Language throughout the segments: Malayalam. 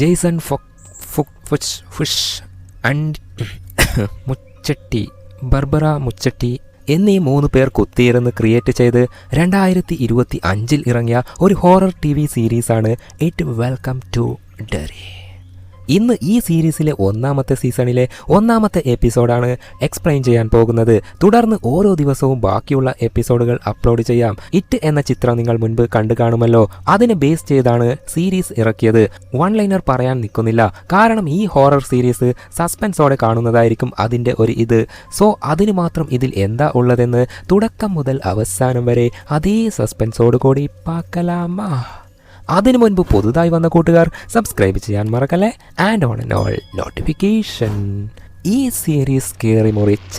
ജെയ്സൺ ഫുഷ് ഫുഷ് ആൻഡ് മുച്ചട്ടി ബർബറ മുച്ചട്ടി എന്നീ മൂന്ന് പേർ കുത്തിയിരുന്ന് ക്രിയേറ്റ് ചെയ്ത് രണ്ടായിരത്തി ഇരുപത്തി അഞ്ചിൽ ഇറങ്ങിയ ഒരു ഹോറർ ടി വി സീരീസാണ് ഇറ്റ് വെൽക്കം ടു ഡെറി. ഇന്ന് ഈ സീരീസിലെ ഒന്നാമത്തെ സീസണിലെ ഒന്നാമത്തെ എപ്പിസോഡാണ് എക്സ്പ്ലെയിൻ ചെയ്യാൻ പോകുന്നത്. തുടർന്ന് ഓരോ ദിവസവും ബാക്കിയുള്ള എപ്പിസോഡുകൾ അപ്ലോഡ് ചെയ്യാം. ഇറ്റ് എന്ന ചിത്രം നിങ്ങൾ മുൻപ് കണ്ടു കാണുമല്ലോ. അതിനെ ബേസ് ചെയ്താണ് സീരീസ് ഇറക്കിയത്. വൺ ലൈനർ പറയാൻ നിൽക്കുന്നില്ല. കാരണം ഈ ഹോറർ സീരീസ് സസ്പെൻസോടെ കാണുന്നതായിരിക്കും അതിന്റെ ഒരു ഇത്. സോ അതിന് മാത്രം ഇതിൽ എന്താ ഉള്ളതെന്ന് തുടക്കം മുതൽ അവസാനം വരെ അതേ സസ്പെൻസോട് കൂടി പാക്കലാമാ. അതിനു മുൻപ് പുതുതായി വന്ന കൂട്ടുകാർ സബ്സ്ക്രൈബ് ചെയ്യാൻ മറക്കല്ലേ? And on and all notification ഈ സീരീസ് കയറി മുറിച്ച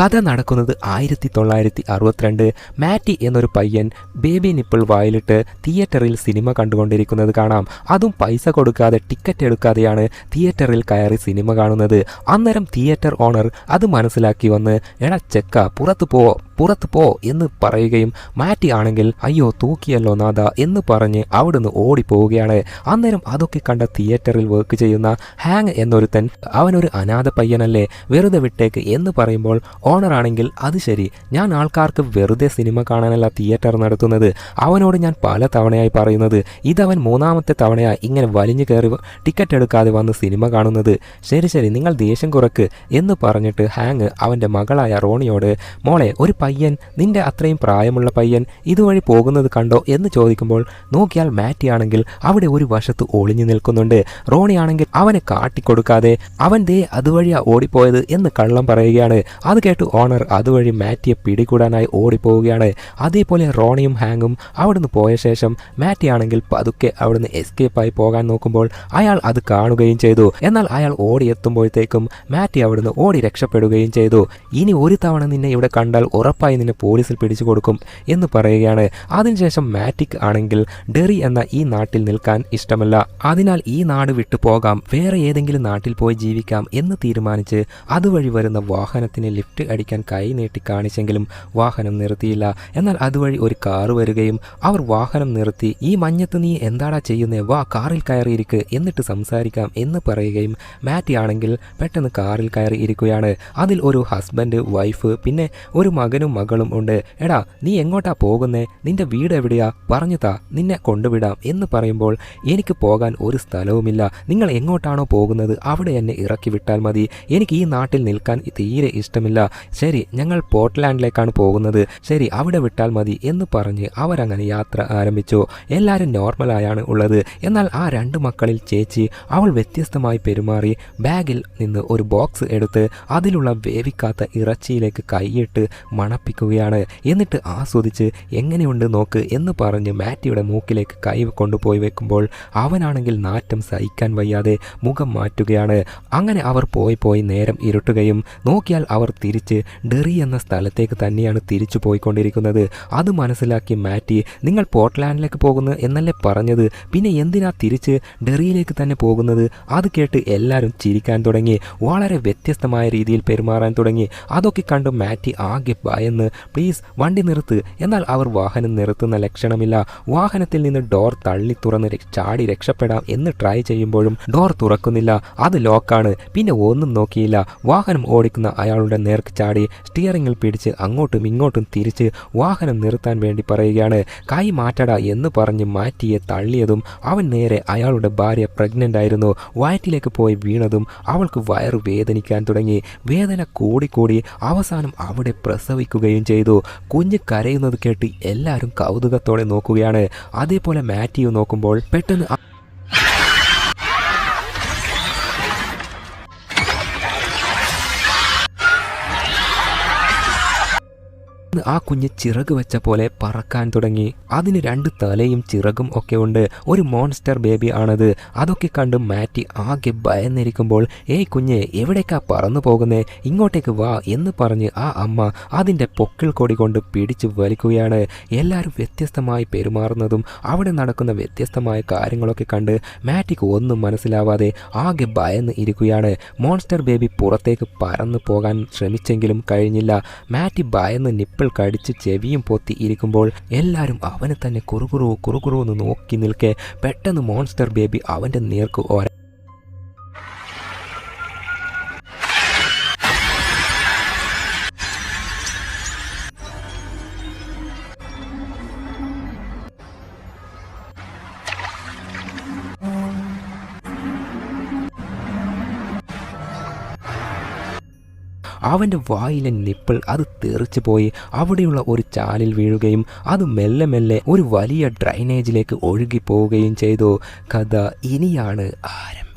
കഥ നടക്കുന്നത് ആയിരത്തി തൊള്ളായിരത്തി അറുപത്തിരണ്ട് മാറ്റി എന്നൊരു പയ്യൻ ബേബി നിപ്പിൾ വായിലിട്ട് തിയേറ്ററിൽ സിനിമ കണ്ടുകൊണ്ടിരിക്കുന്നത് കാണാം. അതും പൈസ കൊടുക്കാതെ ടിക്കറ്റ് എടുക്കാതെയാണ് തിയേറ്ററിൽ കയറി സിനിമ കാണുന്നത്. അന്നേരം തിയേറ്റർ ഓണർ അത് മനസ്സിലാക്കി വന്ന് എടാ ചെക്ക പുറത്തു പോ പുറത്തു പോ എന്ന് പറയുകയും മാറ്റി ആണെങ്കിൽ അയ്യോ തൂക്കിയല്ലോ നാഥ എന്ന് പറഞ്ഞ് അവിടുന്ന് ഓടിപ്പോവുകയാണ്. അന്നേരം അതൊക്കെ കണ്ട തിയേറ്ററിൽ വർക്ക് ചെയ്യുന്ന ഹാങ് എന്നൊരുത്തൻ അവനൊരു അനാഥ പയ്യനല്ലേ വെറുതെ വിട്ടേക്ക് എന്ന് പറയുമ്പോൾ ഓണർ ആണെങ്കിൽ അത് ശരി. ഞാൻ ആൾക്കാർക്ക് വെറുതെ സിനിമ കാണാനല്ല തിയേറ്റർ നടത്തുന്നത്. അവനോട് ഞാൻ പല തവണയായി പറയുന്നത്. ഇതവൻ മൂന്നാമത്തെ തവണയായി ഇങ്ങനെ വലിഞ്ഞു കയറി ടിക്കറ്റ് എടുക്കാതെ വന്ന് സിനിമ കാണുന്നത്. ശരി ശരി നിങ്ങൾ ദേഷ്യം കുറക്ക് എന്ന് പറഞ്ഞിട്ട് ഹാങ് അവന്റെ മകളായ റോണിയോട് മോളെ ഒരു പയ്യൻ നിന്റെ അത്രയും പ്രായമുള്ള പയ്യൻ ഇതുവഴി പോകുന്നത് കണ്ടോ? എന്ന് ചോദിക്കുമ്പോൾ നോക്കിയാൽ മാറ്റി ആണെങ്കിൽ അവിടെ ഒരു വശത്ത് ഒളിഞ്ഞു നിൽക്കുന്നുണ്ട്. റോണിയാണെങ്കിൽ അവനെ കാട്ടിക്കൊടുക്കാതെ അവൻ ദേ അതുവഴിയാ ഓടിപ്പോയത് എന്ന് കള്ളം പറയുകയാണ്. അത് കേട്ട് ഓണർ അതുവഴി മാറ്റിയെ പിടികൂടാനായി ഓടിപ്പോവുകയാണ്. അതേപോലെ റോണിയും ഹാങ്ങും അവിടുന്ന് പോയ ശേഷം മാറ്റി ആണെങ്കിൽ പതുക്കെ അവിടുന്ന് എസ്കേപ്പായി പോകാൻ നോക്കുമ്പോൾ അയാൾ അത് കാണുകയും ചെയ്തു. എന്നാൽ അയാൾ ഓടിയെത്തുമ്പോഴത്തേക്കും മാറ്റി അവിടുന്ന് ഓടി രക്ഷപ്പെടുകയും ചെയ്തു. ഇനി ഒരു തവണ നിന്നെ ഇവിടെ കണ്ടാൽ ഉറപ്പായി നിന്നെ പോലീസിൽ പിടിച്ചു കൊടുക്കും എന്ന് പറയുകയാണ്. അതിനുശേഷം മാറ്റിക് ആണെങ്കിൽ ഡെറി എന്ന ഈ നാട്ടിൽ നിൽക്കാൻ ഇഷ്ടമല്ല. അതിനാൽ ഈ നാട് വിട്ടു പോകാം. വേറെ ഏതെങ്കിലും നാട്ടിൽ പോയി ജീവിക്കാം എന്ന് തീരുമാനിച്ച് അതുവഴി വരുന്ന വാഹനത്തിന് ലിഫ്റ്റ് അടിക്കാൻ കൈ നീട്ടി കാണിച്ചെങ്കിലും വാഹനം നിർത്തിയില്ല. എന്നാൽ അതുവഴി ഒരു കാർ വരികയും അവർ വാഹനം നിർത്തി ഈ മഞ്ഞത്ത് നീ എന്താടാ ചെയ്യുന്നേ? വാ കാറിൽ കയറിയിരിക്ക്. എന്നിട്ട് സംസാരിക്കാം എന്ന് പറയുകയും മാറ്റി ആണെങ്കിൽ പെട്ടെന്ന് കാറിൽ കയറി ഇരിക്കുകയാണ്. അതിൽ ഒരു ഹസ്ബൻഡ് വൈഫ് പിന്നെ ഒരു മകനും മകളും ഉണ്ട്. എടാ നീ എങ്ങോട്ടാ പോകുന്നേ? നിന്റെ വീട് എവിടെയാ? പറഞ്ഞു താ നിന്നെ കൊണ്ടുവിടാം എന്ന് പറയുമ്പോൾ എനിക്ക് പോകാൻ ഒരു സ്ഥലവുമില്ല. നിങ്ങൾ എങ്ങോട്ടാണോ പോകുന്നത് അവിടെ എന്നെ ഇറക്കി വിട്ടാൽ മതി. എനിക്ക് ഈ നാട്ടിൽ നിൽക്കാൻ തീരെ ഇഷ്ടമില്ല. ശരി ഞങ്ങൾ പോർട്ട്ലാൻഡിലേക്കാണ് പോകുന്നത്. ശരി അവിടെ വിട്ടാൽ മതി എന്ന് പറഞ്ഞ് അവരങ്ങനെ യാത്ര ആരംഭിച്ചു. എല്ലാവരും നോർമലായാണ് ഉള്ളത്. എന്നാൽ ആ രണ്ട് മക്കളിൽ ചേച്ചി അവൾ വ്യത്യസ്തമായി പെരുമാറി ബാഗിൽ നിന്ന് ഒരു ബോക്സ് എടുത്ത് അതിലുള്ള വേവിക്കാത്ത ഇറച്ചിയിലേക്ക് കൈയിട്ട് മണപ്പിക്കുകയാണ്. എന്നിട്ട് ആസ്വദിച്ച് എങ്ങനെയുണ്ട് നോക്ക് എന്ന് പറഞ്ഞ് മാറ്റിയുടെ മൂക്കിലേക്ക് കൈ കൊണ്ടുപോയി വെക്കുമ്പോൾ അവനാണെങ്കിൽ നാറ്റം സഹിക്കാൻ വയ്യാതെ മുഖം മാറ്റുകയാണ്. അങ്ങനെ അവർ പോയി പോയി നേരം ഇരുട്ടുകയും നോക്കിയാൽ അവർ തിരിച്ച് ഡെറി എന്ന സ്ഥലത്തേക്ക് തന്നെയാണ് തിരിച്ചു പോയിക്കൊണ്ടിരിക്കുന്നത്. അത് മനസ്സിലാക്കി മാറ്റി നിങ്ങൾ പോർട്ട്ലാൻഡിലേക്ക് പോകുന്നു എന്നല്ലേ പറഞ്ഞത്? പിന്നെ എന്തിനാ തിരിച്ച് ഡെറിയിലേക്ക് തന്നെ പോകുന്നത്? അത് കേട്ട് എല്ലാവരും ചിരിക്കാൻ തുടങ്ങി. വളരെ വ്യത്യസ്തമായ രീതിയിൽ പെരുമാറാൻ തുടങ്ങി. അതൊക്കെ കണ്ട് മാറ്റി ആകെ ഭയന്ന് പ്ലീസ് വണ്ടി നിർത്ത്. എന്നാൽ അവർ വാഹനം നിർത്തുന്ന ലക്ഷണമില്ല. വാഹനത്തിൽ നിന്ന് ഡോർ തള്ളി തുറന്ന് ചാടി രക്ഷപ്പെടാം എന്ന് ട്രൈ ചെയ്യുമ്പോഴും ഡോർ തുറക്കുന്നില്ല. അത് ലോക്കാണ്. പിന്നെ ഒന്നും നോക്കിയില്ല. വാഹനം ഓടിക്കുന്ന അയാളുടെ നേർക്ക് ചാടി സ്റ്റിയറിംഗിൽ പിടിച്ച് അങ്ങോട്ടും ഇങ്ങോട്ടും തിരിച്ച് വാഹനം നിർത്താൻ വേണ്ടി പറയുകയാണ്. കൈ മാറ്റടാ എന്ന് പറഞ്ഞ് മാറ്റിയെ തള്ളിയതും അവൻ നേരെ അയാളുടെ ഭാര്യ പ്രഗ്നന്റ് ആയിരുന്നു. വയറ്റിലേക്ക് പോയി വീണതും അവൾക്ക് വയറ് വേദനിക്കാൻ തുടങ്ങി. വേദന കൂടിക്കൂടി അവസാനം അവിടെ പ്രസവിക്കുകയും ചെയ്തു. കുഞ്ഞ് കരയുന്നത് കേട്ട് എല്ലാവരും കൗതുകത്തോടെ നോക്കുകയാണ്. അതേപോലെ മാത്യു നോക്കുമ്പോൾ പെട്ടെന്ന് ആ കുഞ്ഞ് ചിറക് വെച്ച പോലെ പറക്കാൻ തുടങ്ങി. അതിന് രണ്ട് തലയും ചിറകും ഒക്കെ ഉണ്ട്. ഒരു മോൺസ്റ്റർ ബേബി ആണത്. അതൊക്കെ കണ്ട് മാറ്റി ആകെ ഭയന്നിരിക്കുമ്പോൾ ഏയ് കുഞ്ഞ് എവിടേക്കാ പറന്നു പോകുന്നേ? ഇങ്ങോട്ടേക്ക് വാ എന്ന് പറഞ്ഞ് ആ അമ്മ അതിന്റെ പൊക്കിൾ കൊടി കൊണ്ട് പിടിച്ചു വലിക്കുകയാണ്. എല്ലാവരും വ്യത്യസ്തമായി പെരുമാറുന്നതും അവിടെ നടക്കുന്ന വ്യത്യസ്തമായ കാര്യങ്ങളൊക്കെ കണ്ട് മാറ്റിക്ക് ഒന്നും മനസ്സിലാവാതെ ആകെ ഭയന്ന് ഇരിക്കുകയാണ്. മോൺസ്റ്റർ ബേബി പുറത്തേക്ക് പറന്നു പോകാൻ ശ്രമിച്ചെങ്കിലും കഴിഞ്ഞില്ല. മാറ്റി ഭയന്ന് നിപ്പിൾ കടിച്ച് ചെവിയും പൊത്തി ഇരിക്കുമ്പോൾ എല്ലാവരും അവനെ തന്നെ കുറുകുറു കുറുകുറു എന്ന് നോക്കി നിൽക്കെ പെട്ടെന്ന് മോൺസ്റ്റർ ബേബി അവന്റെ നേർക്ക് ഓര അവന്റെ വായിലെ നിപ്പിൾ അത് തെറിച്ചു പോയി. അവിടെയുള്ള ഒരു ചാലിൽ വീഴുകയും അത് മെല്ലെ മെല്ലെ ഒരു വലിയ ഡ്രൈനേജിലേക്ക് ഒഴുകി പോവുകയും ചെയ്തു. കഥ ഇനിയാണ് ആരംഭിക്കുന്നത്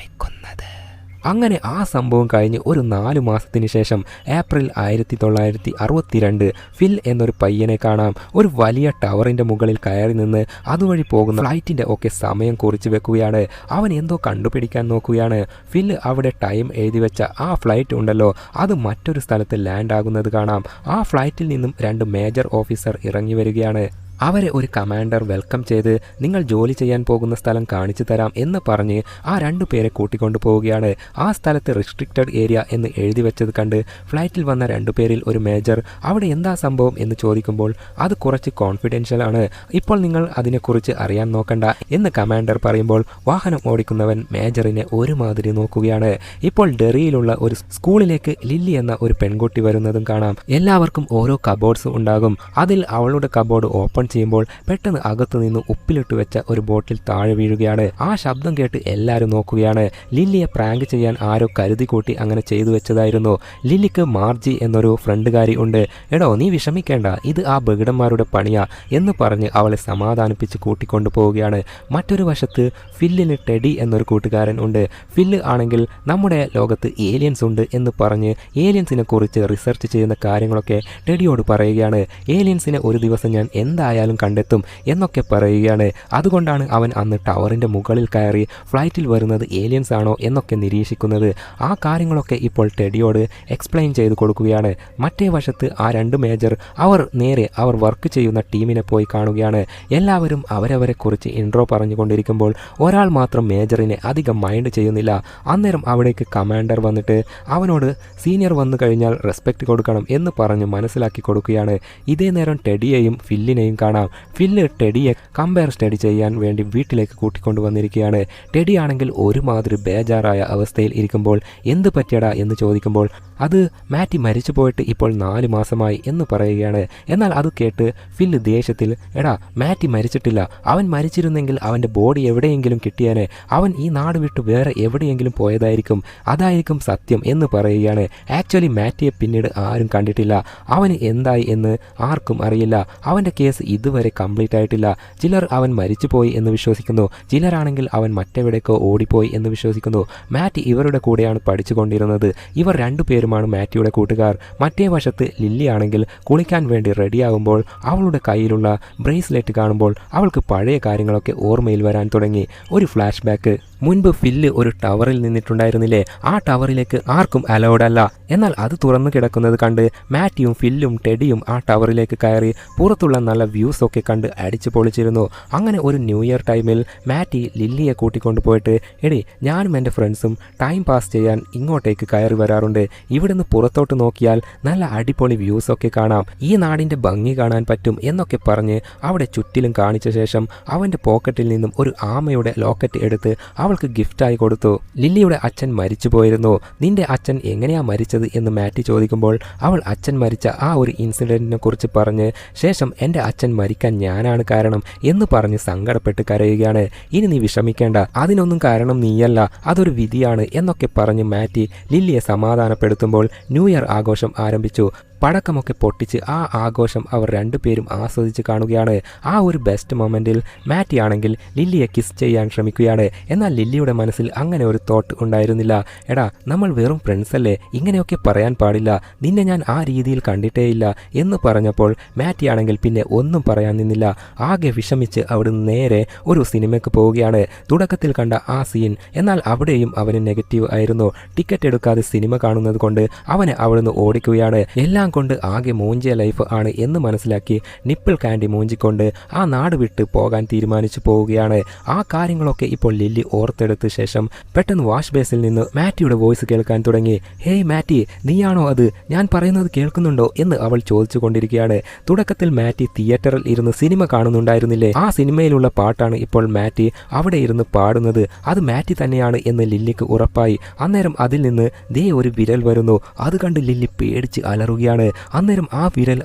അങ്ങനെ ആ സംഭവം കഴിഞ്ഞ് ഒരു നാല് മാസത്തിന് ശേഷം ഏപ്രിൽ ആയിരത്തി തൊള്ളായിരത്തി അറുപത്തിരണ്ട് ഫിൽ എന്നൊരു പയ്യനെ കാണാം. ഒരു വലിയ ടവറിന്റെ മുകളിൽ കയറി നിന്ന് അതുവഴി പോകുന്ന ഫ്ലൈറ്റിന്റെ ഒക്കെ സമയം കുറിച്ച് വെക്കുകയാണ്. അവൻ എന്തോ കണ്ടുപിടിക്കാൻ നോക്കുകയാണ്. ഫിൽ അവിടെ ടൈം എഴുതി വെച്ച ആ ഫ്ലൈറ്റ് ഉണ്ടല്ലോ. അത് മറ്റൊരു സ്ഥലത്ത് ലാൻഡ് ആകുന്നത് കാണാം. ആ ഫ്ലൈറ്റിൽ നിന്നും രണ്ട് മേജർ ഓഫീസർ ഇറങ്ങി വരികയാണ്. അവരെ ഒരു കമാൻഡർ വെൽക്കം ചെയ്ത് നിങ്ങൾ ജോലി ചെയ്യാൻ പോകുന്ന സ്ഥലം കാണിച്ചു തരാം എന്ന് പറഞ്ഞ് ആ രണ്ടു പേരെ കൂട്ടിക്കൊണ്ടു പോവുകയാണ്. ആ സ്ഥലത്ത് റിസ്ട്രിക്റ്റഡ് ഏരിയ എന്ന് എഴുതി വെച്ചത് കണ്ട് ഫ്ലൈറ്റിൽ വന്ന രണ്ടു പേരിൽ ഒരു മേജർ അവിടെ എന്താ സംഭവം എന്ന് ചോദിക്കുമ്പോൾ അത് കുറച്ച് കോൺഫിഡൻഷ്യൽ ആണ്. ഇപ്പോൾ നിങ്ങൾ അതിനെക്കുറിച്ച് അറിയാൻ നോക്കണ്ട എന്ന് കമാൻഡർ പറയുമ്പോൾ വാഹനം ഓടിക്കുന്നവൻ മേജറിനെ ഒരുമാതിരി നോക്കുകയാണ്. ഇപ്പോൾ ഡെറിയിലുള്ള ഒരു സ്കൂളിലേക്ക് ലില്ലി എന്ന ഒരു പെൺകുട്ടി വരുന്നതും കാണാം. എല്ലാവർക്കും ഓരോ കബോർഡ്സ് ഉണ്ടാകും. അതിൽ അവളുടെ കബോർഡ് ഓപ്പൺ ചെയ്യുമ്പോൾ പെട്ടെന്ന് അകത്തു നിന്ന് ഉപ്പിലിട്ട് വെച്ച ഒരു ബോട്ടിൽ താഴെ വീഴുകയാണ്. ആ ശബ്ദം കേട്ട് എല്ലാവരും നോക്കുകയാണ്. ലില്ലിയെ പ്രാങ്ക് ചെയ്യാൻ ആരോ കരുതി കൂട്ടി അങ്ങനെ ചെയ്തു വെച്ചതായിരുന്നു. ലില്ലിക്ക് മാർജി എന്നൊരു ഫ്രണ്ടുകാരി ഉണ്ട്. എടോ നീ വിഷമിക്കേണ്ട. ഇത് ആ ബഗിടന്മാരുടെ പണിയാ എന്ന് പറഞ്ഞ് അവളെ സമാധാനിപ്പിച്ച് കൂട്ടിക്കൊണ്ടു പോവുകയാണ്. മറ്റൊരു വശത്ത് ഫില്ലിന് ടെഡി എന്നൊരു കൂട്ടുകാരൻ ഉണ്ട്. ഫില്ല് ആണെങ്കിൽ നമ്മുടെ ലോകത്ത് ഏലിയൻസ് ഉണ്ട് എന്ന് പറഞ്ഞ് ഏലിയൻസിനെ കുറിച്ച് റിസർച്ച് ചെയ്യുന്ന കാര്യങ്ങളൊക്കെ ടെഡിയോട് പറയുകയാണ്. ഏലിയൻസിനെ ഒരു ദിവസം ഞാൻ എന്തായാലും കണ്ടെത്തും എന്നൊക്കെ പറയുകയാണ്. അതുകൊണ്ടാണ് അവൻ അന്ന് ടവറിന്റെ മുകളിൽ കയറി ഫ്ലൈറ്റിൽ വരുന്നത് ഏലിയൻസ് ആണോ എന്നൊക്കെ നിരീക്ഷിക്കുന്നത്. ആ കാര്യങ്ങളൊക്കെ ഇപ്പോൾ ടെഡിയോട് എക്സ്പ്ലെയിൻ ചെയ്ത് കൊടുക്കുകയാണ്. മറ്റേ വശത്ത് ആ രണ്ട് മേജർ അവർ നേരെ അവർ വർക്ക് ചെയ്യുന്ന ടീമിനെ പോയി കാണുകയാണ്. എല്ലാവരും അവരവരെ കുറിച്ച് ഇൻട്രോ പറഞ്ഞുകൊണ്ടിരിക്കുമ്പോൾ ഒരാൾ മാത്രം മേജറിനെ അധികം മൈൻഡ് ചെയ്യുന്നില്ല. അന്നേരം അവിടേക്ക് കമാൻഡർ വന്നിട്ട് അവനോട് സീനിയർ വന്നു കഴിഞ്ഞാൽ റെസ്പെക്റ്റ് കൊടുക്കണം എന്ന് പറഞ്ഞ് മനസ്സിലാക്കി കൊടുക്കുകയാണ്. ഇതേ നേരം ടെഡിയെയും ഫില്ലിനെയും കാണാം. ഫില്ല് ടെഡിയെ കമ്പയർ സ്റ്റഡി ചെയ്യാൻ വേണ്ടി വീട്ടിലേക്ക് കൂട്ടിക്കൊണ്ടു വന്നിരിക്കുകയാണ്. ടെഡി ആണെങ്കിൽ ഒരുമാതിരി ബേജാറായ അവസ്ഥയിൽ ഇരിക്കുമ്പോൾ എന്ത് പറ്റിയടാ എന്ന് ചോദിക്കുമ്പോൾ അത് മാറ്റി മരിച്ചു പോയിട്ട് ഇപ്പോൾ നാല് മാസമായി എന്ന് പറയുകയാണ്. എന്നാൽ അത് കേട്ട് ഫില്ല് ദേഷ്യത്തിൽ എടാ മാറ്റി മരിച്ചിട്ടില്ല. അവൻ മരിച്ചിരുന്നെങ്കിൽ അവന്റെ ബോഡി എവിടെയെങ്കിലും കിട്ടിയാനെ. അവൻ ഈ നാട് വിട്ട് വേറെ എവിടെയെങ്കിലും പോയതായിരിക്കും. അതായിരിക്കും സത്യം എന്ന് പറയുകയാണ്. ആക്ച്വലി മാറ്റിയെ പിന്നീട് ആരും കണ്ടിട്ടില്ല. അവന് എന്തായി എന്ന് ആർക്കും അറിയില്ല. അവന്റെ കേസ് ഇതുവരെ കംപ്ലീറ്റ് ആയിട്ടില്ല. ചിലർ അവൻ മരിച്ചുപോയി എന്ന് വിശ്വസിക്കുന്നു. ചിലരാണെങ്കിൽ അവൻ മറ്റെവിടേക്കോ ഓടിപ്പോയി എന്ന് വിശ്വസിക്കുന്നു. മാറ്റ് ഇവരുടെ കൂടെയാണ് പഠിച്ചുകൊണ്ടിരുന്നത്. ഇവർ രണ്ടുപേരുമാണ് മാറ്റിയുടെ കൂട്ടുകാർ. മറ്റേ വശത്ത് ലില്ലി ആണെങ്കിൽ കുളിക്കാൻ വേണ്ടി റെഡിയാകുമ്പോൾ അവളുടെ കയ്യിലുള്ള ബ്രേസ്ലെറ്റ് കാണുമ്പോൾ അവൾക്ക് പഴയ കാര്യങ്ങളൊക്കെ ഓർമ്മയിൽ വരാൻ തുടങ്ങി. ഒരു ഫ്ലാഷ് ബാക്ക് മുൻപ് ഫില്ല് ഒരു ടവറിൽ നിന്നിട്ടുണ്ടായിരുന്നില്ലേ? ആ ടവറിലേക്ക് ആർക്കും അലൗഡ് അല്ല. എന്നാൽ അത് തുറന്നു കിടക്കുന്നത് കണ്ട് മാറ്റിയും ഫില്ലും ടെഡിയും ആ ടവറിലേക്ക് കയറി പുറത്തുള്ള നല്ല വ്യൂസ് ഒക്കെ കണ്ട് അടിച്ചു പൊളിച്ചിരുന്നു. അങ്ങനെ ഒരു ന്യൂ ഇയർ ടൈമിൽ മാറ്റി ലില്ലിയെ കൂട്ടിക്കൊണ്ടു പോയിട്ട് എടി ഞാനും എന്റെ ഫ്രണ്ട്സും ടൈം പാസ് ചെയ്യാൻ ഇങ്ങോട്ടേക്ക് കയറി വരാറുണ്ട്. ഇവിടുന്ന് പുറത്തോട്ട് നോക്കിയാൽ നല്ല അടിപൊളി വ്യൂസ് ഒക്കെ കാണാം. ഈ നാടിന്റെ ഭംഗി കാണാൻ പറ്റും എന്നൊക്കെ പറഞ്ഞ് അവിടെ ചുറ്റിലും കാണിച്ച ശേഷം അവന്റെ പോക്കറ്റിൽ നിന്നും ഒരു ആമയുടെ ലോക്കറ്റ് എടുത്ത് അവൾക്ക് ഗിഫ്റ്റായി കൊടുത്തു. ലില്ലിയുടെ അച്ഛൻ മരിച്ചു പോയിരുന്നു നിന്റെ അച്ഛൻ എങ്ങനെയാ മരിച്ചത്? എന്ന് മാറ്റി ചോദിക്കുമ്പോൾ അവൾ അച്ഛൻ മരിച്ച ആ ഒരു ഇൻസിഡന്റിനെ കുറിച്ച് പറഞ്ഞ് ശേഷം എന്റെ അച്ഛൻ മരിക്കാൻ ഞാനാണ് കാരണം എന്ന് പറഞ്ഞ് സങ്കടപ്പെട്ട് കരയുകയാണ്. ഇനി നീ വിഷമിക്കേണ്ട. അതിനൊന്നും കാരണം നീയല്ല. അതൊരു വിധിയാണ് എന്നൊക്കെ പറഞ്ഞ് മാറ്റി ലില്ലിയെ സമാധാനപ്പെടുത്തുമ്പോൾ ന്യൂ ഇയർ ആഘോഷം ആരംഭിച്ചു. പടക്കമൊക്കെ പൊട്ടിച്ച് ആ ആഘോഷം അവർ രണ്ടുപേരും ആസ്വദിച്ച് കാണുകയാണ്. ആ ഒരു ബെസ്റ്റ് മൊമെന്റിൽ മാറ്റി ആണെങ്കിൽ ലില്ലിയെ കിസ് ചെയ്യാൻ ശ്രമിക്കുകയാണ്. എന്നാൽ ലില്ലിയുടെ മനസ്സിൽ അങ്ങനെ ഒരു തോട്ട് ഉണ്ടായിരുന്നില്ല. എടാ നമ്മൾ വെറും ഫ്രണ്ട്സ് അല്ലേ? ഇങ്ങനെയൊക്കെ പറയാൻ പാടില്ല. നിന്നെ ഞാൻ ആ രീതിയിൽ കണ്ടിട്ടേയില്ല എന്ന് പറഞ്ഞപ്പോൾ മാറ്റി ആണെങ്കിൽ പിന്നെ ഒന്നും പറയാൻ നിന്നില്ല. ആകെ വിഷമിച്ച് അവിടുന്ന് നേരെ ഒരു സിനിമയ്ക്ക് പോവുകയാണ്. തുടക്കത്തിൽ കണ്ട ആ സീൻ എന്നാൽ അവിടെയും അവന് നെഗറ്റീവ് ആയിരുന്നു. ടിക്കറ്റ് എടുക്കാതെ സിനിമ കാണുന്നത് കൊണ്ട് അവനെ അവിടുന്ന് ഓടിക്കുകയാണ്. എല്ലാം കൊണ്ട് ആകെ മൂഞ്ചിയ ലൈഫ് ആണ് എന്ന് മനസ്സിലാക്കി നിപ്പിൾ കാൻഡി മൂഞ്ചിക്കൊണ്ട് ആ നാട് വിട്ട് പോകാൻ തീരുമാനിച്ചു പോവുകയാണ്. ആ കാര്യങ്ങളൊക്കെ ഇപ്പോൾ ലില്ലി ഓർത്തെടുത്ത ശേഷം പെട്ടെന്ന് വാഷ് ബേസിൽ നിന്ന് മാറ്റിയുടെ വോയിസ് കേൾക്കാൻ തുടങ്ങി. ഹേയ് മാറ്റി നീയാണോ അത്? ഞാൻ പറയുന്നത് കേൾക്കുന്നുണ്ടോ? എന്ന് അവൾ ചോദിച്ചു കൊണ്ടിരിക്കുകയാണ് തുടക്കത്തിൽ മാറ്റി തിയേറ്ററിൽ ഇരുന്ന് സിനിമ കാണുന്നുണ്ടായിരുന്നില്ലേ? ആ സിനിമയിലുള്ള പാട്ടാണ് ഇപ്പോൾ മാറ്റി അവിടെ ഇരുന്ന് പാടുന്നത്. അത് മാറ്റി തന്നെയാണ് എന്ന് ലില്ലിക്ക് ഉറപ്പായി. അന്നേരം അതിൽ നിന്ന് ദേ ഒരു വിരൽ വരുന്നു. അത് കണ്ട് ലില്ലി പേടിച്ച് അലറുകയാണ്. അന്നേരം ആ വിരൽ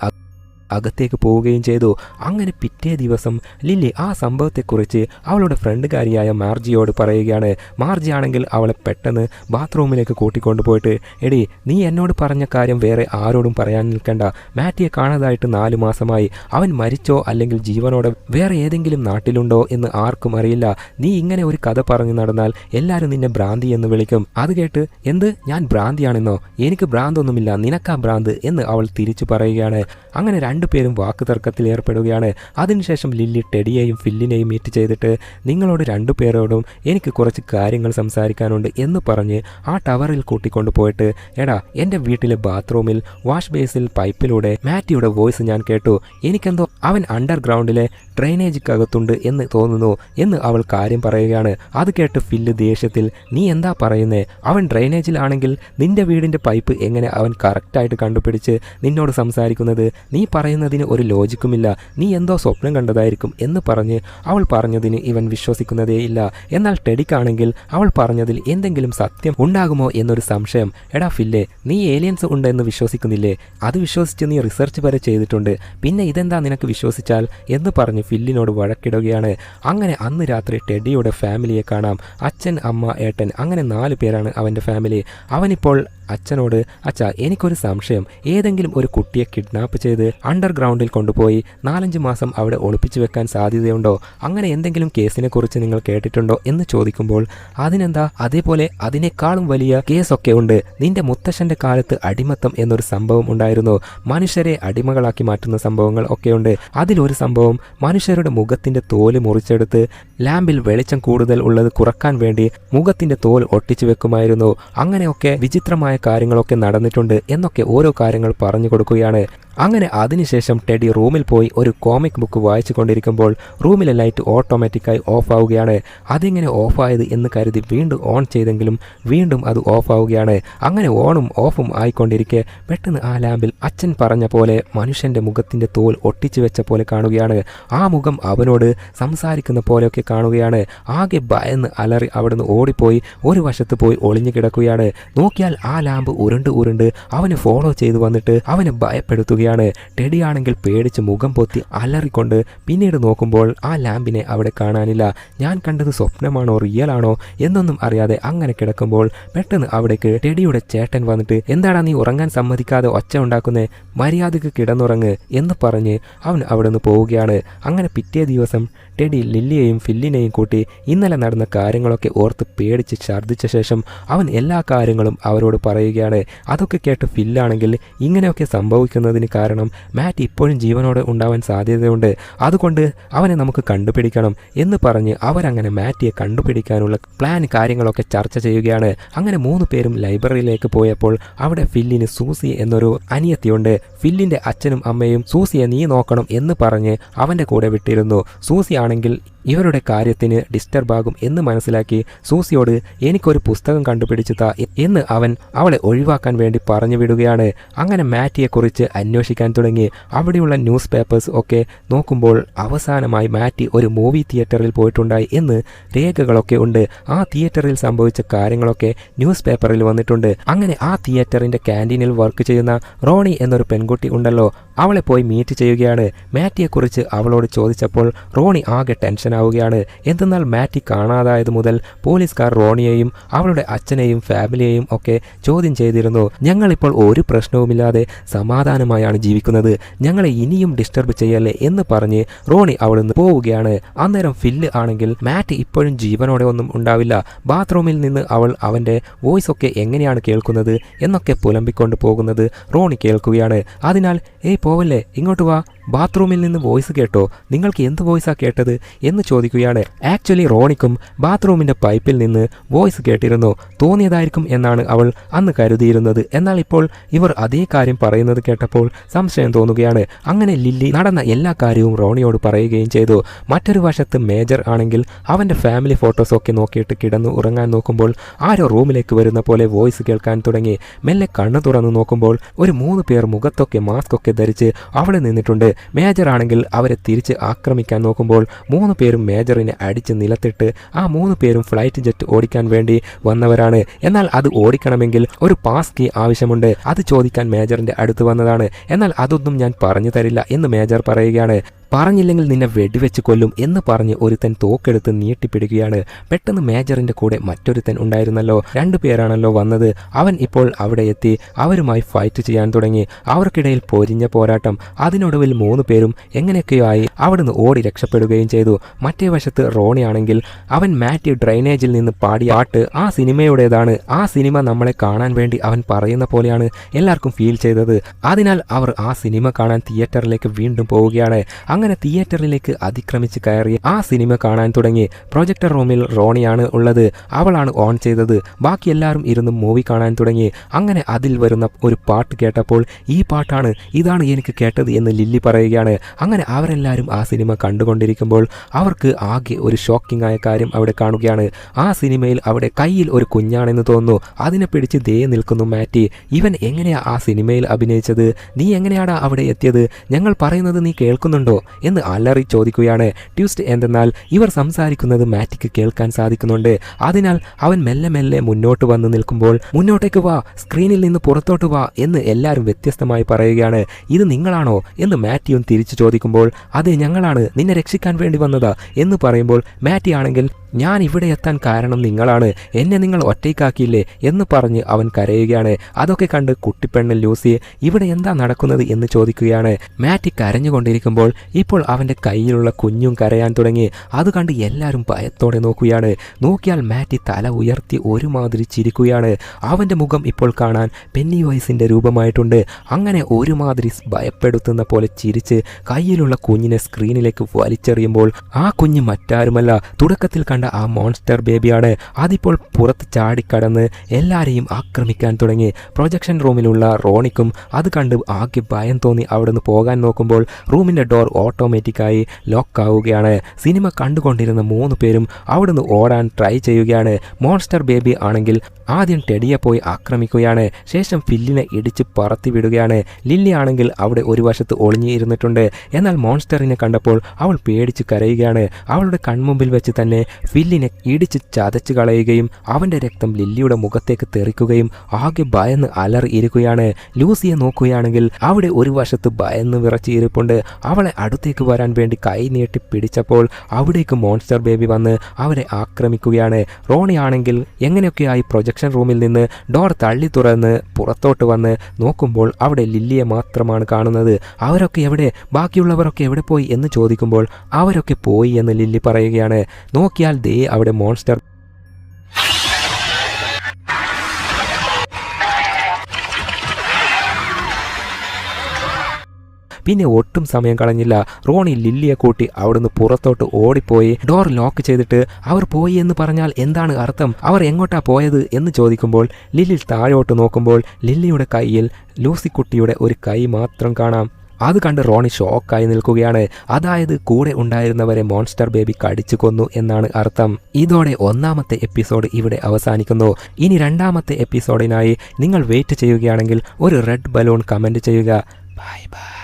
അകത്തേക്ക് പോവുകയും ചെയ്തു. അങ്ങനെ പിറ്റേ ദിവസം ലില്ലി ആ സംഭവത്തെക്കുറിച്ച് അവളുടെ ഫ്രണ്ടുകാരിയായ മാർജിയോട് പറയുകയാണ്. മാർജി ആണെങ്കിൽ അവളെ പെട്ടെന്ന് ബാത്റൂമിലേക്ക് കൂട്ടിക്കൊണ്ടു പോയിട്ട് എടി നീ എന്നോട് പറഞ്ഞ കാര്യം വേറെ ആരോടും പറയാൻ നിൽക്കണ്ട. മാറ്റിയെ കാണാതായിട്ട് നാലു മാസമായി. അവൻ മരിച്ചോ അല്ലെങ്കിൽ ജീവനോടെ വേറെ ഏതെങ്കിലും നാട്ടിലുണ്ടോ എന്ന് ആർക്കും അറിയില്ല. നീ ഇങ്ങനെ ഒരു കഥ പറഞ്ഞു നടന്നാൽ എല്ലാവരും നിന്നെ ഭ്രാന്തി എന്ന് വിളിക്കും. അത് കേട്ട് എന്ത്? ഞാൻ ഭ്രാന്തിയാണെന്നോ? എനിക്ക് ഭ്രാന്തൊന്നുമില്ല. നിനക്കാ ഭ്രാന്ത്? എന്ന് അവൾ തിരിച്ചു പറയുകയാണ്. അങ്ങനെ രണ്ടുപേരും വാക്ക് തർക്കത്തിൽ ഏർപ്പെടുകയാണ്. അതിനുശേഷം ലില്ലി ടെഡിയെയും ഫില്ലിനെയും മീറ്റ് ചെയ്തിട്ട് നിങ്ങളോട് രണ്ടുപേരോടും എനിക്ക് കുറച്ച് കാര്യങ്ങൾ സംസാരിക്കാനുണ്ട് എന്ന് പറഞ്ഞ് ആ ടവറിൽ കൂട്ടിക്കൊണ്ടു പോയിട്ട് എടാ എന്റെ വീട്ടിലെ ബാത്റൂമിൽ വാഷ് ബേസിൽ പൈപ്പിലൂടെ മാറ്റിയുടെ വോയിസ് ഞാൻ കേട്ടു. എനിക്കെന്തോ അവൻ അണ്ടർഗ്രൗണ്ടിലെ ഡ്രെയിനേജിക്കകത്തുണ്ട് എന്ന് തോന്നുന്നു എന്ന് അവൾ കാര്യം പറയുകയാണ്. അത് കേട്ട് ഫില്ല് ദേഷ്യത്തിൽ നീ എന്താ പറയുന്നേ? അവൻ ഡ്രെയിനേജിലാണെങ്കിൽ നിന്റെ വീടിന്റെ പൈപ്പ് എങ്ങനെ അവൻ കറക്റ്റായിട്ട് കണ്ടുപിടിച്ച് നിന്നോട് സംസാരിക്കുന്നത്? നീ പറയുന്നതിന് ഒരു ലോജിക്കുമില്ല. നീ എന്തോ സ്വപ്നം കണ്ടതായിരിക്കും എന്ന് പറഞ്ഞ് അവൾ പറഞ്ഞതിന് ഇവൻ വിശ്വസിക്കുന്നതേയില്ല എന്നാൽ ടെഡിക്കാണെങ്കിൽ അവൾ പറഞ്ഞതിൽ എന്തെങ്കിലും സത്യം ഉണ്ടാകുമോ എന്നൊരു സംശയം. എടാ ഫില്ലേ നീ ഏലിയൻസ് ഉണ്ടെന്ന് വിശ്വസിക്കുന്നില്ലേ? അത് വിശ്വസിച്ച് നീ റിസർച്ച് വരെ ചെയ്തിട്ടുണ്ട്. പിന്നെ ഇതെന്താ നിനക്ക് വിശ്വസിച്ചാൽ? എന്ന് പറഞ്ഞ് ഫില്ലിനോട് വഴക്കിടുകയാണ്. അങ്ങനെ അന്ന് രാത്രി ടെഡിയുടെ ഫാമിലിയെ കാണാം. അച്ഛൻ അമ്മ ഏട്ടൻ അങ്ങനെ നാല് പേരാണ് അവന്റെ ഫാമിലി. അവനിപ്പോൾ അച്ഛനോട് അച്ഛാ എനിക്കൊരു സംശയം. ഏതെങ്കിലും ഒരു കുട്ടിയെ കിഡ്നാപ്പ് ചെയ്ത് അണ്ടർഗ്രൗണ്ടിൽ കൊണ്ടുപോയി നാലഞ്ച് മാസം അവിടെ ഒളിപ്പിച്ചു വെക്കാൻ സാധ്യതയുണ്ടോ? അങ്ങനെ എന്തെങ്കിലും കേസിനെ കുറിച്ച് നിങ്ങൾ കേട്ടിട്ടുണ്ടോ? എന്ന് ചോദിക്കുമ്പോൾ അതിനെന്താ? അതേപോലെ അതിനേക്കാളും വലിയ കേസൊക്കെ ഉണ്ട്. നിന്റെ മുത്തശ്ശന്റെ കാലത്ത് അടിമത്തം എന്നൊരു സംഭവം ഉണ്ടായിരുന്നു. മനുഷ്യരെ അടിമകളാക്കി മാറ്റുന്ന സംഭവങ്ങൾ ഒക്കെയുണ്ട് അതിലൊരു സംഭവം മനുഷ്യരുടെ മുഖത്തിന്റെ തോൽ മുറിച്ചെടുത്ത് ലാമ്പിൽ വെളിച്ചം കൂടുതൽ ഉള്ളത് കുറയ്ക്കാൻ വേണ്ടി മുഖത്തിന്റെ തോൽ ഒട്ടിച്ചു വെക്കുമായിരുന്നു. അങ്ങനെയൊക്കെ വിചിത്രമായ കാര്യങ്ങളൊക്കെ നടന്നിട്ടുണ്ട് എന്നൊക്കെ ഓരോ കാര്യങ്ങൾ പറഞ്ഞു കൊടുക്കുകയാണ് അങ്ങനെ അതിനുശേഷം ടെഡി റൂമിൽ പോയി ഒരു കോമിക് ബുക്ക് വായിച്ചു കൊണ്ടിരിക്കുമ്പോൾ റൂമിലെ ലൈറ്റ് ഓട്ടോമാറ്റിക്കായി ഓഫ് ആവുകയാണ്. അതെങ്ങനെ ഓഫായത് എന്ന് കരുതി വീണ്ടും ഓൺ ചെയ്തെങ്കിലും വീണ്ടും അത് ഓഫ് ആവുകയാണ്. അങ്ങനെ ഓണും ഓഫും ആയിക്കൊണ്ടിരിക്കെ. പെട്ടെന്ന് ആ ലാമ്പിൽ അച്ഛൻ പറഞ്ഞ പോലെ മനുഷ്യന്റെ മുഖത്തിന്റെ തോൽ ഒട്ടിച്ചു വെച്ച പോലെ കാണുകയാണ്. ആ മുഖം അവനോട് സംസാരിക്കുന്ന പോലെയൊക്കെ കാണുകയാണ്. ആകെ ഭയന്ന് അലറി അവിടുന്ന് ഓടിപ്പോയി. ഒരു വശത്ത് പോയി ഒളിഞ്ഞു കിടക്കുകയാണ്. നോക്കിയാൽ ആ ലാമ്പ് ഉരുണ്ട് ഉരുണ്ട് അവനെ ഫോളോ ചെയ്തു വന്നിട്ട് അവനെ ഭയപ്പെടുത്തുകയാണ്. ടെഡി ആണെങ്കിൽ പേടിച്ച് മുഖം പൊത്തി അലറിക്കൊണ്ട് പിന്നീട് നോക്കുമ്പോൾ ആ ലാമ്പിനെ അവിടെ കാണാനില്ല. ഞാൻ കണ്ടത് സ്വപ്നമാണോ റിയൽ ആണോ എന്നൊന്നും അറിയാതെ അങ്ങനെ കിടക്കുമ്പോൾ പെട്ടെന്ന് അവിടേക്ക് ടെഡിയുടെ ചേട്ടൻ വന്നിട്ട് എന്താടാ നീ ഉറങ്ങാൻ സമ്മതിക്കാതെ ഒച്ച ഉണ്ടാക്കുന്നേ? മര്യാദയ്ക്ക് കിടന്നുറങ്ങ് എന്ന് പറഞ്ഞ് അവൻ അവിടെ നിന്ന് പോവുകയാണ്. അങ്ങനെ പിറ്റേ ദിവസം ടെഡി ലില്ലിയെയും ഫില്ലിനെയും കൂട്ടി ഇന്നലെ നടന്ന കാര്യങ്ങളൊക്കെ ഓർത്ത് പേടിച്ച് ഛർദ്ദിച്ച ശേഷം അവൻ എല്ലാ കാര്യങ്ങളും അവരോട് പറയുകയാണ്. അതൊക്കെ കേട്ട് ഫില്ലാണെങ്കിൽ ഇങ്ങനെയൊക്കെ സംഭവിക്കുന്നതിന് കാരണം മാറ്റ് ഇപ്പോഴും ജീവനോടെ ഉണ്ടാവാൻ സാധ്യതയുണ്ട്. അതുകൊണ്ട് അവനെ നമുക്ക് കണ്ടുപിടിക്കണം എന്ന് പറഞ്ഞ് അവരങ്ങനെ മാറ്റിയെ കണ്ടുപിടിക്കാനുള്ള പ്ലാൻ കാര്യങ്ങളൊക്കെ ചർച്ച ചെയ്യുകയാണ്. അങ്ങനെ മൂന്ന് പേരും ലൈബ്രറിയിലേക്ക് പോയപ്പോൾ അവിടെ ഫില്ലിന് സൂസി എന്നൊരു അനിയത്തിയുണ്ട്. ഫില്ലിന്റെ അച്ഛനും അമ്മയും സൂസിയെ നീ നോക്കണം എന്ന് പറഞ്ഞ് അവന്റെ കൂടെ വിട്ടിരുന്നു. സൂസി ആണെങ്കിൽ ഇവരുടെ കാര്യത്തിന് ഡിസ്റ്റർബ് ആകും എന്ന് മനസ്സിലാക്കി സൂസിയോട് എനിക്കൊരു പുസ്തകം കണ്ടുപിടിച്ചു താ എന്ന് അവൻ അവളെ ഒഴിവാക്കാൻ വേണ്ടി പറഞ്ഞു വിടുകയാണ്. അങ്ങനെ മാറ്റിയെക്കുറിച്ച് അന്വേഷിക്കാൻ തുടങ്ങി. അവിടെയുള്ള ന്യൂസ് പേപ്പേഴ്സ് ഒക്കെ നോക്കുമ്പോൾ അവസാനമായി മാറ്റി ഒരു മൂവി തിയേറ്ററിൽ പോയിട്ടുണ്ടായി എന്ന് രേഖകളൊക്കെ ഉണ്ട്. ആ തിയേറ്ററിൽ സംഭവിച്ച കാര്യങ്ങളൊക്കെ ന്യൂസ് പേപ്പറിൽ വന്നിട്ടുണ്ട്. അങ്ങനെ ആ തിയേറ്ററിന്റെ ക്യാന്റീനിൽ വർക്ക് ചെയ്യുന്ന റോണി എന്നൊരു പെൺകുട്ടി ഉണ്ടല്ലോ. അവളെ പോയി മീറ്റ് ചെയ്യുകയാണ്. മാറ്റിയെക്കുറിച്ച് അവളോട് ചോദിച്ചപ്പോൾ റോണി ആകെ ടെൻഷൻ ടെൻഷനാവുകയാണ് എന്തെന്നാൽ മാറ്റി കാണാതായത് മുതൽ പോലീസുകാർ റോണിയെയും അവളുടെ അച്ഛനെയും ഫാമിലിയെയും ഒക്കെ ചോദ്യം ചെയ്തിരുന്നു. ഞങ്ങളിപ്പോൾ ഒരു പ്രശ്നവുമില്ലാതെ സമാധാനമായാണ് ജീവിക്കുന്നത്. ഞങ്ങളെ ഇനിയും ഡിസ്റ്റർബ് ചെയ്യല്ലേ എന്ന് പറഞ്ഞ് റോണി അവിടുന്ന് പോവുകയാണ്. അന്നേരം ഫില്ല് ആണെങ്കിൽ മാറ്റ് ഇപ്പോഴും ജീവനോടെ ഒന്നും ഉണ്ടാവില്ല. ബാത്റൂമിൽ നിന്ന് അവൾ അവന്റെ വോയിസ് ഒക്കെ എങ്ങനെയാണ് കേൾക്കുന്നത് എന്നൊക്കെ പുലമ്പിക്കൊണ്ട് പോകുന്നത് റോണി കേൾക്കുകയാണ്. അതിനാൽ ഏയ് പോവല്ലേ ഇങ്ങോട്ട് വാ. ബാത്റൂമിൽ നിന്ന് വോയിസ് കേട്ടോ. നിങ്ങൾക്ക് എന്ത് വോയിസാ കേട്ടത്? എന്ന് ചോദിക്കുകയാണ്. ആക്ച്വലി റോണിക്കും ബാത്റൂമിന്റെ പൈപ്പിൽ നിന്ന് വോയിസ് കേട്ടിരുന്നു. തോന്നിയതായിരിക്കും എന്നാണ് അവൾ അന്ന് കരുതിയിരുന്നത്. എന്നാൽ ഇപ്പോൾ ഇവർ അതേ കാര്യം പറയുന്നത് കേട്ടപ്പോൾ സംശയം തോന്നുകയാണ്. അങ്ങനെ ലില്ലി നടന്ന എല്ലാ കാര്യവും റോണിയോട് പറയുകയും ചെയ്തു. മറ്റൊരു വശത്ത് മേജർ ആണെങ്കിൽ അവന്റെ ഫാമിലി ഫോട്ടോസ് ഒക്കെ നോക്കിയിട്ട് കിടന്നു ഉറങ്ങാൻ നോക്കുമ്പോൾ ആരോ റൂമിലേക്ക് വരുന്ന പോലെ വോയിസ് കേൾക്കാൻ തുടങ്ങി. മെല്ലെ കണ്ണു തുറന്നു നോക്കുമ്പോൾ ഒരു മൂന്ന് പേർ മുഖത്തൊക്കെ മാസ്ക് ഒക്കെ ധരിച്ച് അവിടെ നിന്നിട്ടുണ്ട്. മേജർ ആണെങ്കിൽ അവരെ തിരിച്ച് ആക്രമിക്കാൻ നോക്കുമ്പോൾ മൂന്ന് പേരും മേജറിനെ അടിച്ച് നിലത്തിട്ട് ആ മൂന്ന് പേരും ഫ്ലൈറ്റ് ജെറ്റ് ഓടിക്കാൻ വേണ്ടി വന്നവരാണ്. എന്നാൽ അത് ഓടിക്കണമെങ്കിൽ ഒരു പാസ് കീ ആവശ്യമുണ്ട്. അത് ചോദിക്കാൻ മേജറിന്റെ അടുത്ത് വന്നതാണ്. എന്നാൽ അതൊന്നും ഞാൻ പറഞ്ഞു തരില്ല എന്ന് മേജർ പറയുകയാണ്. പറഞ്ഞില്ലെങ്കിൽ നിന്നെ വെടിവെച്ച് കൊല്ലും എന്ന് പറഞ്ഞ് ഒരുത്തൻ തോക്കെടുത്ത് നീട്ടിപ്പിടിക്കുകയാണ്. പെട്ടെന്ന് മേജറിന്റെ കൂടെ മറ്റൊരുത്തൻ ഉണ്ടായിരുന്നല്ലോ. രണ്ടു പേരാണല്ലോ വന്നത്. അവൻ ഇപ്പോൾ അവിടെ എത്തി. അവരുമായി ഫൈറ്റ് ചെയ്യാൻ തുടങ്ങി. അവർക്കിടയിൽ പൊരിഞ്ഞ പോരാട്ടം. അതിനൊടുവിൽ മൂന്ന് പേരും എങ്ങനെയൊക്കെയോ ആയി അവിടുന്ന് ഓടി രക്ഷപ്പെടുകയും ചെയ്തു. മറ്റേ വശത്ത് റോണിയാണെങ്കിൽ അവൻ മാറ്റി ഡ്രൈനേജിൽ നിന്ന് പാടിയ പാട്ട് ആ സിനിമയുടേതാണ്. ആ സിനിമ നമ്മളെ കാണാൻ വേണ്ടി അവൻ പറയുന്ന പോലെയാണ് എല്ലാവർക്കും ഫീൽ ചെയ്തത്. അതിനാൽ അവർ ആ സിനിമ കാണാൻ തിയേറ്ററിലേക്ക് വീണ്ടും പോവുകയാണ്. അങ്ങനെ തിയേറ്ററിലേക്ക് അതിക്രമിച്ച് കയറി ആ സിനിമ കാണാൻ തുടങ്ങി പ്രൊജക്ടർ റൂമിൽ റോണിയാണ് ഉള്ളത്. അവളാണ് ഓൺ ചെയ്തത്. ബാക്കി എല്ലാവരും ഇരുന്ന് മൂവി കാണാൻ തുടങ്ങി. അങ്ങനെ അതിൽ വരുന്ന ഒരു പാട്ട് കേട്ടപ്പോൾ ഈ പാട്ടാണ് ഇതാണ് എനിക്ക് കേട്ടത് എന്ന് ലില്ലി പറയുകയാണ്. അങ്ങനെ അവരെല്ലാവരും ആ സിനിമ കണ്ടുകൊണ്ടിരിക്കുമ്പോൾ അവർക്ക് ആകെ ഒരു ഷോക്കിംഗ് ആയ കാര്യം അവിടെ കാണുകയാണ്. ആ സിനിമയിൽ അവിടെ കയ്യിൽ ഒരു കുഞ്ഞാണെന്ന് തോന്നുന്നു. അതിനെ പിടിച്ച് ദേ നിൽക്കുന്നു മാറ്റി. ഇവൻ എങ്ങനെയാ ആ സിനിമയിൽ അഭിനയിച്ചത്? നീ എങ്ങനെയാടാ അവിടെ എത്തിയത്? ഞങ്ങൾ പറയുന്നത് നീ കേൾക്കുന്നുണ്ടോ? എന്ന് അലറി ചോദിക്കുകയാണ്. ട്വിസ്റ്റ് എന്തെന്നാൽ ഇവർ സംസാരിക്കുന്നത് മാറ്റിക്ക് കേൾക്കാൻ സാധിക്കുന്നുണ്ട്. അതിനാൽ അവൻ മെല്ലെ മെല്ലെ മുന്നോട്ട് വന്ന് നിൽക്കുമ്പോൾ മുന്നോട്ടേക്ക് വാ സ്ക്രീനിൽ നിന്ന് പുറത്തോട്ട് വാ എന്ന് എല്ലാവരും വ്യത്യസ്തമായി പറയുകയാണ്. ഇത് നിങ്ങളാണോ? എന്ന് മാറ്റിയും തിരിച്ചു ചോദിക്കുമ്പോൾ അതെ ഞങ്ങളാണ്. നിന്നെ രക്ഷിക്കാൻ വേണ്ടി വന്നതാ എന്ന് പറയുമ്പോൾ മാറ്റി ആണെങ്കിൽ ഞാൻ ഇവിടെ എത്താൻ കാരണം നിങ്ങളാണ്. എന്നെ നിങ്ങൾ ഒറ്റയ്ക്കാക്കിയില്ലേ എന്ന് പറഞ്ഞ് അവൻ കരയുകയാണ്. അതൊക്കെ കണ്ട് കുട്ടിപ്പെണ്ണ് ലൂസി ഇവിടെ എന്താ നടക്കുന്നത്? എന്ന് ചോദിക്കുകയാണ്. മാറ്റി കരഞ്ഞുകൊണ്ടിരിക്കുമ്പോൾ ഇപ്പോൾ അവന്റെ കയ്യിലുള്ള കുഞ്ഞും കരയാൻ തുടങ്ങി. അത് കണ്ട് എല്ലാവരും ഭയത്തോടെ നോക്കുകയാണ്. നോക്കിയാൽ മാറ്റി തല ഉയർത്തി ഒരുമാതിരി ചിരിക്കുകയാണ്. അവന്റെ മുഖം ഇപ്പോൾ കാണാൻ പെന്നി വയസ്സിന്റെ രൂപമായിട്ടുണ്ട്. അങ്ങനെ ഒരുമാതിരി ഭയപ്പെടുത്തുന്ന പോലെ ചിരിച്ച് കയ്യിലുള്ള കുഞ്ഞിനെ സ്ക്രീനിലേക്ക് വലിച്ചെറിയുമ്പോൾ ആ കുഞ്ഞ് മറ്റാരുമല്ല. തുടക്കത്തിൽ ആ മോൺസ്റ്റർ ബേബിയാണ് അതിപ്പോൾ പുറത്ത് ചാടിക്കടന്ന് എല്ലാവരെയും ആക്രമിക്കാൻ തുടങ്ങി. പ്രൊജക്ഷൻ റൂമിലുള്ള റോണിക്കും അത് കണ്ട് ആകെ ഭയം തോന്നി അവിടുന്ന് പോകാൻ നോക്കുമ്പോൾ റൂമിന്റെ ഡോർ ഓട്ടോമാറ്റിക്കായി ലോക്ക് ആവുകയാണ്. സിനിമ കണ്ടുകൊണ്ടിരുന്ന മൂന്ന് പേരും അവിടുന്ന് ഓടാൻ ട്രൈ ചെയ്യുകയാണ്. മോൺസ്റ്റർ ബേബി ആണെങ്കിൽ ആദ്യം ടെഡിയെ പോയി ആക്രമിക്കുകയാണ്. ശേഷം ഫില്ലിനെ ഇടിച്ച് പറത്തിവിടുകയാണ് ലില്ലി ആണെങ്കിൽ അവിടെ ഒരു വശത്ത് ഒളിഞ്ഞിരുന്നിട്ടുണ്ട് എന്നാൽ മോൺസ്റ്ററിനെ കണ്ടപ്പോൾ അവൾ പേടിച്ച് കരയുകയാണ്. അവളുടെ കൺമുമ്പിൽ വെച്ച് തന്നെ ഫില്ലിനെ ഇടിച്ച് ചതച്ച് കളയുകയും അവന്റെ രക്തം ലില്ലിയുടെ മുഖത്തേക്ക് തെറിക്കുകയും ആകെ ഭയന്ന് അലറി ഇരിക്കുകയാണ്. ലൂസിയെ നോക്കുകയാണെങ്കിൽ അവിടെ ഒരു വശത്ത് ഭയന്ന് വിറച്ച് ഇരിപ്പുണ്ട്. അവളെ അടുത്തേക്ക് വരാൻ വേണ്ടി കൈ നീട്ടി പിടിച്ചപ്പോൾ അവിടേക്ക് മോൺസ്റ്റർ ബേബി വന്ന് അവരെ ആക്രമിക്കുകയാണ്. റോണി ആണെങ്കിൽ എങ്ങനെയൊക്കെയായി പ്രൊജക്ഷൻ റൂമിൽ നിന്ന് ഡോർ തള്ളി തുറന്ന് പുറത്തോട്ട് വന്ന് നോക്കുമ്പോൾ അവിടെ ലില്ലിയെ മാത്രമാണ് കാണുന്നത്. അവരൊക്കെ എവിടെ? ബാക്കിയുള്ളവരൊക്കെ എവിടെ പോയി എന്ന് ചോദിക്കുമ്പോൾ അവരൊക്കെ പോയി എന്ന് ലില്ലി പറയുകയാണ്. നോക്കിയാൽ ദേ അവിടെ മോൺസ്റ്റർ പിന്നെ ഒട്ടും സമയം കളഞ്ഞില്ല. റോണി ലില്ലിയെ കൂട്ടി അവിടുന്ന് പുറത്തോട്ട് ഓടിപ്പോയി. ഡോർ ലോക്ക് ചെയ്തിട്ട് അവർ പോയി എന്ന് പറഞ്ഞാൽ എന്താണ് അർത്ഥം? അവർ എങ്ങോട്ടാ പോയത്? എന്ന് ചോദിക്കുമ്പോൾ ലില്ലി താഴോട്ട് നോക്കുമ്പോൾ ലില്ലിയുടെ കയ്യിൽ ലൂസിക്കുട്ടിയുടെ ഒരു കൈ മാത്രം കാണാം. അത് കണ്ട് റോണി ഷോക്കായി നിൽക്കുകയാണ്. അതായത് കൂടെ ഉണ്ടായിരുന്നവരെ മോൺസ്റ്റർ ബേബി കടിച്ചു കൊന്നു എന്നാണ് അർത്ഥം. ഇതോടെ ഒന്നാമത്തെ എപ്പിസോഡ് ഇവിടെ അവസാനിക്കുന്നു. ഇനി രണ്ടാമത്തെ എപ്പിസോഡിനായി നിങ്ങൾ വെയിറ്റ് ചെയ്യുകയാണെങ്കിൽ ഒരു റെഡ് ബലൂൺ കമന്റ് ചെയ്യുക. Bye bye.